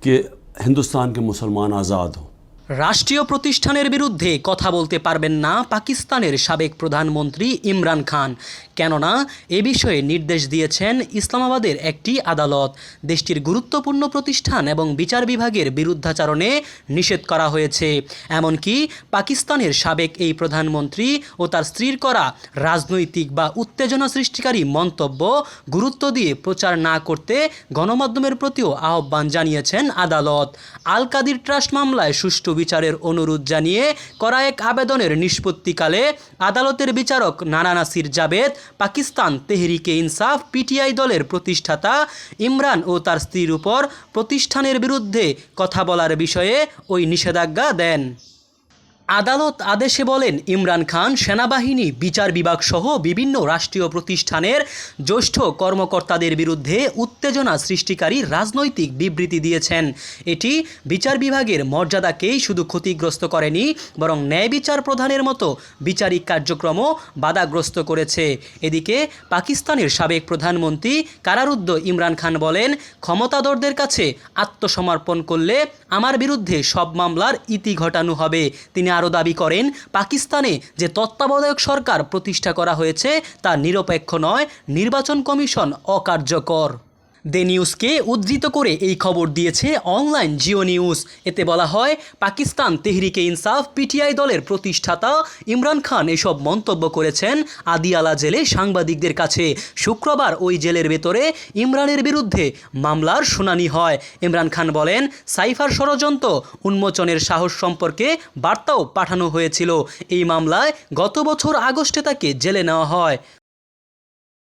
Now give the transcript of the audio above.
کہ ہندوستان کے مسلمان آزاد ہوں۔ রাষ্ট্রীয় প্রতিষ্ঠানের বিরুদ্ধে কথা বলতে পারবেন না পাকিস্তানের সাবেক প্রধানমন্ত্রী ইমরান খান। কেননা, এ বিষয়ে নির্দেশ দিয়েছেন ইসলামাবাদের একটি আদালত। দেশটির গুরুত্বপূর্ণ প্রতিষ্ঠান এবং বিচার বিভাগের বিরুদ্ধাচারণে নিষেধ করা হয়েছে। এমনকি, পাকিস্তানের সাবেক এই প্রধানমন্ত্রী ও তার স্ত্রীর করা রাজনৈতিক বা উত্তেজনা সৃষ্টিকারী মন্তব্য গুরুত্ব দিয়ে প্রচার না করতে গণমাধ্যমের প্রতিও আহ্বান জানিয়েছেন আদালত। আল কাদির ট্রাস্ট মামলায় সুষ্ঠু বিচারের অনুরোধ জানিয়ে করা এক আবেদনের নিষ্পত্তিকালে আদালতের বিচারক নানা নাসির জাবেদ, পাকিস্তান তেহরিকে ইনসাফ, পিটিআই দলের প্রতিষ্ঠাতা ইমরান ও তার স্ত্রীর উপর প্রতিষ্ঠানের বিরুদ্ধে কথা বলার বিষয়ে ওই নিষেধাজ্ঞা দেন। আদালত আদেশে বলেন, ইমরান খান, সেনাবাহিনী, বিচার বিভাগ সহ বিভিন্ন রাষ্ট্রীয় প্রতিষ্ঠানের জ্যেষ্ঠ কর্মকর্তাদের বিরুদ্ধে উত্তেজনা সৃষ্টিকারী রাজনৈতিক বিবৃতি দিয়েছেন। এটি বিচার বিভাগের মর্যাদাকেই শুধু ক্ষতিগ্রস্ত করেনি, বরং ন্যায় বিচার প্রধানের মতো বিচারিক কার্যক্রমও বাধাগ্রস্ত করেছে। এদিকে পাকিস্তানের সাবেক প্রধানমন্ত্রী কারারুদ্ধ ইমরান খান বলেন ক্ষমতাদরদের কাছে আত্মসমর্পণ করলে আমার বিরুদ্ধে সব মামলার ইতি ঘটানো হবে। তিনি আরও দাবি করেন, পাকিস্তানে যে তত্ত্বাবধায়ক সরকার প্রতিষ্ঠা করা হয়েছে তা নিরপেক্ষ নয়, নির্বাচন কমিশন অকার্যকর। দে নিউজকে উদ্ধৃত করে এই খবর দিয়েছে অনলাইন জিও নিউজ। এতে বলা হয়, পাকিস্তান তেহরিকে ইনসাফ, পিটিআই দলের প্রতিষ্ঠাতা ইমরান খান এসব মন্তব্য করেছেন আদিয়ালা জেলে সাংবাদিকদের কাছে। শুক্রবার ওই জেলের ভেতরে ইমরানের বিরুদ্ধে মামলার শুনানি হয়। ইমরান খান বলেন, সাইফার ষড়যন্ত্র উন্মোচনের সাহস সম্পর্কে বার্তাও পাঠানো হয়েছিল। এই মামলায় গত বছর আগস্টে তাকে জেলে নেওয়া হয়।